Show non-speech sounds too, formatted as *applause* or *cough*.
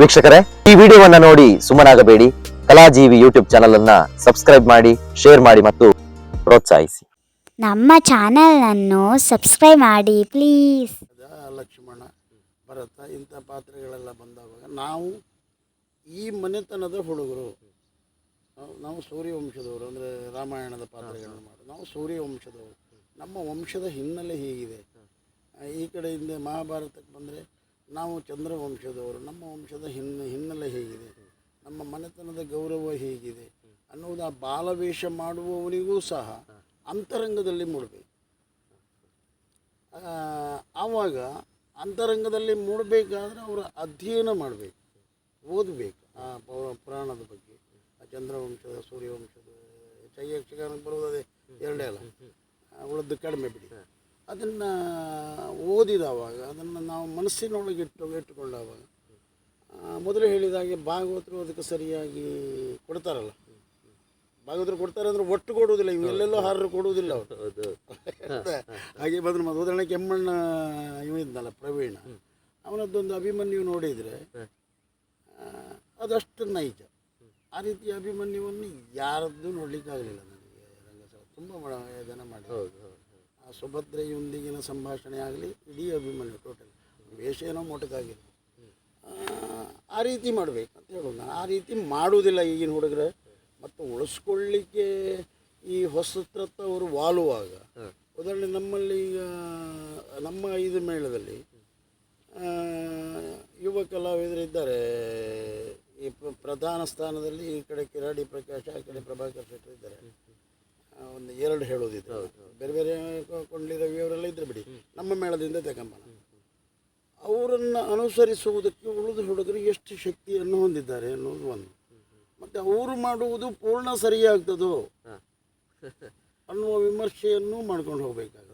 ವೀಕ್ಷಕರೇ ಈ ವಿಡಿಯೋವನ್ನ ನೋಡಿ ಸುಮ್ಮನಾಗಬೇಡಿ. ಕಲಾಜೀವಿ ಯೂಟ್ಯೂಬ್ ಚಾನಲ್ ಅನ್ನ ಸಬ್ಸ್ಕ್ರೈಬ್ ಮಾಡಿ ಶೇರ್ ಮಾಡಿ ಮತ್ತು ಪ್ರೋತ್ಸಾಹಿಸಿ. ನಮ್ಮ ಚಾನಲನ್ನು ಸಬ್ಸ್ಕ್ರೈಬ್ ಮಾಡಿ ಪ್ಲೀಸ್ ಲಕ್ಷ್ಮಣ ಭರತ ಇಂಥ ಪಾತ್ರಗಳೆಲ್ಲ ಬಂದಾಗ ನಾವು ಈ ಮನೆತನದ ಹುಡುಗರು. ನಾವು- ನಾವು ಸೂರ್ಯವಂಶದವರು ಅಂದರೆ ರಾಮಾಯಣದ ಪಾತ್ರಗಳನ್ನು ಮಾಡಿ. ನಾವು ಸೂರ್ಯವಂಶದವರು. ನಮ್ಮ ವಂಶದ ಹಿನ್ನೆಲೆ ಹೀಗಿದೆ. ಈ ಕಡೆಯಿಂದ ಮಹಾಭಾರತಕ್ಕೆ ಬಂದರೆ ನಾವು ಚಂದ್ರವಂಶದವರು, ನಮ್ಮ ವಂಶದ ಹಿನ್ನೆ ಹಿನ್ನೆಲೆ ಹೇಗಿದೆ, ನಮ್ಮ ಮನೆತನದ ಗೌರವ ಹೇಗಿದೆ ಅನ್ನೋದು ಆ ಬಾಲವೇಷ ಮಾಡುವವರಿಗೂ ಸಹ ಅಂತರಂಗದಲ್ಲಿ ಮೂಡಬೇಕು. ಆವಾಗ ಅಂತರಂಗದಲ್ಲಿ ಮೂಡಬೇಕಾದ್ರೆ ಅವರು ಅಧ್ಯಯನ ಮಾಡಬೇಕು, ಓದಬೇಕು ಆ ಪೌರ, ಪುರಾಣದ ಬಗ್ಗೆ. ಆ ಚಂದ್ರವಂಶದ, ಸೂರ್ಯವಂಶದ ಚೈ ಯಕ್ಷಗಾನಕ್ಕೆ ಬರುವುದೇ ಎರಡೇ ಅಲ್ಲ. ಉಳಿದು ಕಡಿಮೆ ಬಿಡಿ. ಅದನ್ನು ಓದಿದವಾಗ ಅದನ್ನು ನಾವು ಮನಸ್ಸಿನೊಳಗೆ ಇಟ್ಟು ಇಟ್ಟುಕೊಂಡಾಗ ಮೊದಲು ಹೇಳಿದ ಹಾಗೆ ಭಾಗವತರು ಅದಕ್ಕೆ ಸರಿಯಾಗಿ ಕೊಡ್ತಾರಲ್ಲ. ಭಾಗವತರು ಕೊಡ್ತಾರೆ ಅಂದ್ರೆ ಒಟ್ಟು ಕೊಡುವುದಿಲ್ಲ ಇವೆಲ್ಲೆಲ್ಲೋ ಹಾರರು ಕೊಡುವುದಿಲ್ಲ ಅವರು. *laughs* ಹಾಗೆ ಬಂದ್ರೆ ಮತ್ತು ಉದಾಹರಣೆ ಕೆಮ್ಮಣ್ಣ ಇವ ಇದ್ನಲ್ಲ ಪ್ರವೀಣ ಅವನದ್ದೊಂದು ಅಭಿಮನ್ಯು ನೋಡಿದರೆ ಅದಷ್ಟು ನೈಜ. ಆ ರೀತಿಯ ಅಭಿಮನ್ಯುವನ್ನು ಯಾರದ್ದು ನೋಡಲಿಕ್ಕಾಗಲಿಲ್ಲ ನನಗೆ. ರಂಗಸ್ಥಳ ತುಂಬ ಜನ ಮಾಡಿ ಆ ಸುಭದ್ರೆಯೊಂದಿಗಿನ ಸಂಭಾಷಣೆ ಆಗಲಿ, ಇಡೀ ಅಭಿಮನ್ಯು ಟೋಟಲ್. ವೇಷ ಏನೋ ಮೊಟಕಾಗಿಲ್ಲ ಆ ರೀತಿ ಮಾಡಬೇಕು ಅಂತ ಹೇಳೋದು ನಾನು. ಆ ರೀತಿ ಮಾಡುವುದಿಲ್ಲ ಈಗಿನ ಹುಡುಗರ. ಮತ್ತು ಉಳಿಸ್ಕೊಳ್ಳಿಕ್ಕೆ ಈ ಹೊಸತ್ರತ್ತ ಅವರು ವಾಲುವಾಗ ಉದಾಹರಣೆ ನಮ್ಮಲ್ಲಿ ಈಗ, ನಮ್ಮ ಐದು ಮೇಳದಲ್ಲಿ ಯುವ ಕಲಾವಿದರು ಇದ್ದಾರೆ. ಈ ಪ್ರಧಾನ ಸ್ಥಾನದಲ್ಲಿ ಈ ಕಡೆ ಕಿರಾಡಿ ಪ್ರಕಾಶ ಆ ಕಡೆ ಪ್ರಭಾಕರ್ ಶೆಟ್ಟರ್ ಇದ್ದಾರೆ. ಒಂದು ಎರಡು ಹೇಳೋದಿದೆ. ಬೇರೆ ಬೇರೆ ರವಿ ಇದ್ರೆ ಬಿಡಿ. ನಮ್ಮ ಮೇಳದಿಂದ ತಗೊಂಬನ ಅವರನ್ನು ಅನುಸರಿಸುವುದಕ್ಕೆ ಉಳಿದ ಹುಡುಗರು ಎಷ್ಟು ಶಕ್ತಿಯನ್ನು ಹೊಂದಿದ್ದಾರೆ ಅನ್ನೋದು ಒಂದು. ಮತ್ತು ಅವರು ಮಾಡುವುದು ಪೂರ್ಣ ಸರಿಯಾಗ್ತದೋ ಅನ್ನುವ ವಿಮರ್ಶೆಯನ್ನು ಮಾಡ್ಕೊಂಡು ಹೋಗಬೇಕಾಗುತ್ತೆ.